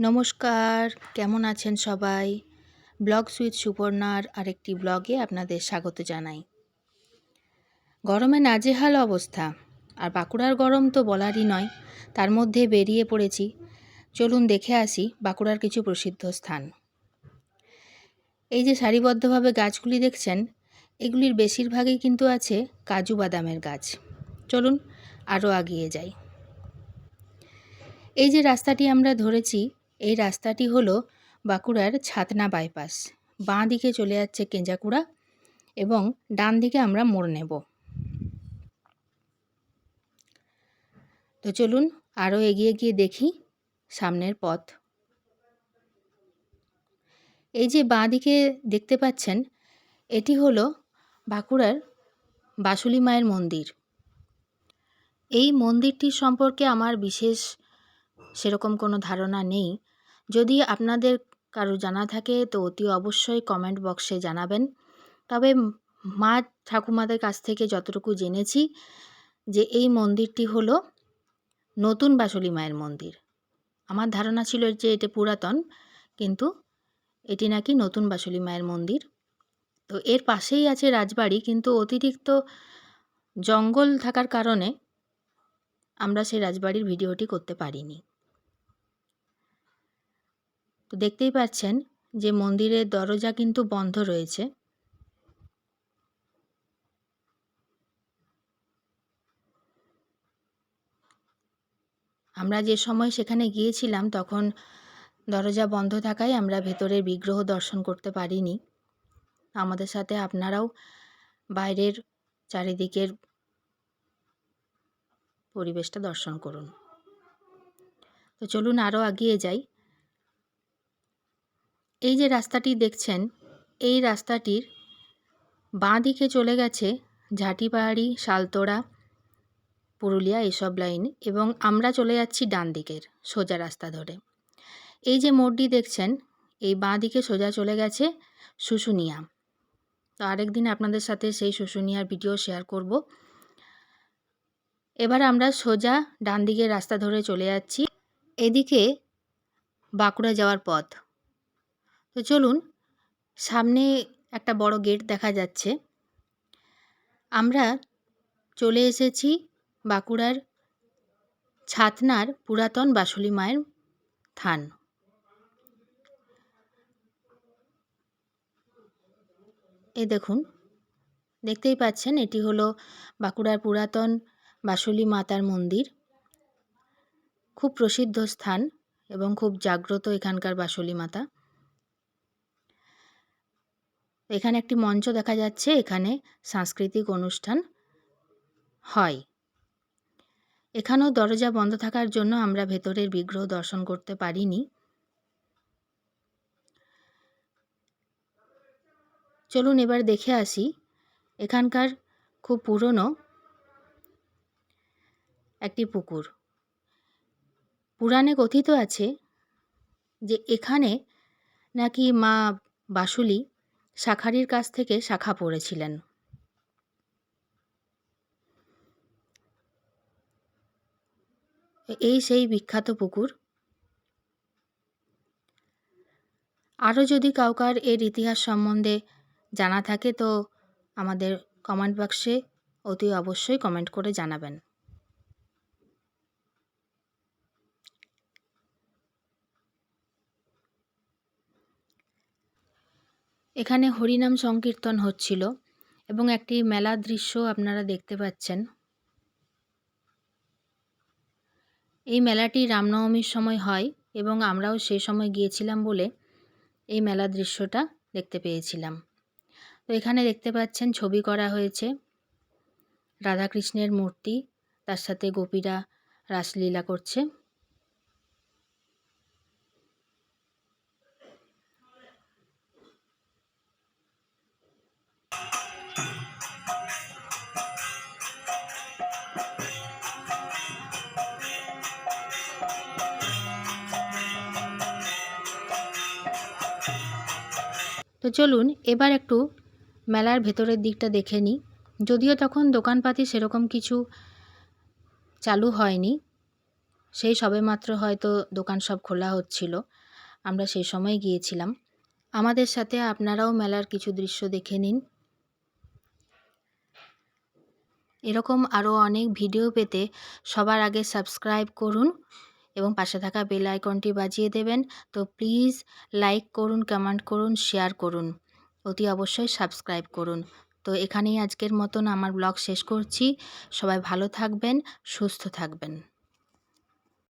নমস্কার, কেমন আছেন সবাই? ব্লগ সুইথ সুপর্ণার আরেকটি ব্লগে আপনাদের স্বাগত জানাই। গরমে নাজেহাল অবস্থা, আর বাঁকুড়ার গরম তো বলারই নয়, তার মধ্যে বেরিয়ে পড়েছি। চলুন দেখে আসি বাঁকুড়ার কিছু প্রসিদ্ধ স্থান। এই যে সারিবদ্ধভাবে গাছগুলি দেখছেন, এগুলির বেশিরভাগই কিন্তু আছে কাজু বাদামের গাছ। চলুন আরও আগিয়ে যাই। এই যে রাস্তাটি আমরা ধরেছি এই রাস্তাটি হলো বাঁকুড়ার ছাতনা বাইপাস। বাঁ দিকে চলে যাচ্ছে কেঞ্জাকুড়া এবং ডান দিকে আমরা মোড় নেব। তো চলুন আরও এগিয়ে গিয়ে দেখি সামনের পথ। এই যে বাঁ দিকে দেখতে পাচ্ছেন, এটি হলো বাঁকুড়ার বাসুলি মায়ের মন্দির। এই মন্দিরটির সম্পর্কে আমার বিশেষ সেরকম কোনো ধারণা নেই। যদি আপনাদের কারও জানা থাকে, তো অতি অবশ্যই কমেন্ট বক্সে জানাবেন। তবে মা ঠাকুমাদের কাছ থেকে যতটুকু জেনেছি, যে এই মন্দিরটি হলো নতুন বাসলি মায়ের মন্দির। আমার ধারণা ছিল যে এটা পুরাতন, কিন্তু এটি নাকি নতুন বাসলি মায়ের মন্দির। তো এর পাশেই আছে রাজবাড়ি, কিন্তু অতিরিক্ত জঙ্গল থাকার কারণে আমরা সেই রাজবাড়ির ভিডিওটি করতে পারিনি। তো দেখতেই পাচ্ছেন যে মন্দিরের দরজা কিন্তু বন্ধ রয়েছে। আমরা যে সময় সেখানে গিয়েছিলাম তখন দরজা বন্ধ থাকায় আমরা ভেতরের বিগ্রহ দর্শন করতে পারিনি। আমাদের সাথে আপনারাও বাইরের চারিদিকের পরিবেশটা দর্শন করুন। তো চলুন আরও এগিয়ে যাই। এই যে রাস্তাটি দেখছেন, এই রাস্তাটির বাঁ দিকে চলে গেছে ঝাঁটিপাহাড়ি শালতোড়া, পুরুলিয়া এসব লাইন এবং আমরা চলে যাচ্ছি ডান দিকের সোজা রাস্তা ধরে। এই যে মোড়টি দেখছেন, এই বাঁ দিকে সোজা চলে গেছে শুশুনিয়া। তো আরেকদিন আপনাদের সাথে সেই শুশুনিয়ার ভিডিও শেয়ার করব। এবার আমরা সোজা ডান দিকের রাস্তা ধরে চলে যাচ্ছি। এদিকে বাঁকুড়া যাওয়ার পথ। তো চলুন, সামনে একটা বড় গেট দেখা যাচ্ছে। আমরা চলে এসেছি বাঁকুড়ার ছাতনার পুরাতন বাসুলি মায়ের থান। এ দেখুন, দেখতেই পাচ্ছেন, এটি হলো বাঁকুড়ার পুরাতন বাসুলি মাতার মন্দির। খুব প্রসিদ্ধ স্থান এবং খুব জাগ্রত এখানকার বাসুলি মাতা। এখানে একটি মঞ্চ দেখা যাচ্ছে, এখানে সাংস্কৃতিক অনুষ্ঠান হয়। এখানেও দরজা বন্ধ থাকার জন্য আমরা ভেতরের বিগ্রহ দর্শন করতে পারিনি। চলুন এবার দেখে আসি, এখানকার খুব পুরনো একটি পুকুর। পুরাণে কথিত আছে যে এখানে নাকি মা বাসুলি শাখারির কাছ থেকে শাখা পড়েছিলেন। এই সেই বিখ্যাত পুকুর। আরও যদি কাউকার এর ইতিহাস সম্বন্ধে জানা থাকে তো আমাদের কমেন্ট বক্সে অতি অবশ্যই কমেন্ট করে জানাবেন। এখানে হরিনাম সংকীর্তন হচ্ছিল এবং একটি মেলার দৃশ্য আপনারা দেখতে পাচ্ছেন। এই মেলাটি রামনবমীর সময় হয় এবং আমরাও সে সময় গিয়েছিলাম বলে এই মেলার দৃশ্যটা দেখতে পেয়েছিলাম। তো এখানে দেখতে পাচ্ছেন, ছবি করা হয়েছে রাধাকৃষ্ণের মূর্তি, তার সাথে গোপীরা রাসলীলা করছে। তো চলুন এবার একটু মেলার ভেতরের দিকটা দেখে নিই। যদিও তখন দোকানপাতি সেরকম কিছু চালু হয়নি। সেই সবেমাত্র হয়তো দোকান সব খোলা হচ্ছিল। আমরা সেই সময় গিয়েছিলাম। আমাদের সাথে আপনারাও মেলার কিছু দৃশ্য দেখে নিন। এরকম আরও অনেক ভিডিও পেতে সবার আগে সাবস্ক্রাইব করুন। এবং পাশে থাকা বেল আইকনটি বাজিয়ে দেবেন। তো প্লিজ লাইক করুন, কমেন্ট করুন, শেয়ার করুন। অতি অবশ্যই সাবস্ক্রাইব করুন। তো এখানেই আজকের মতন আমার ব্লগ শেষ করছি। সবাই ভালো থাকবেন, সুস্থ থাকবেন।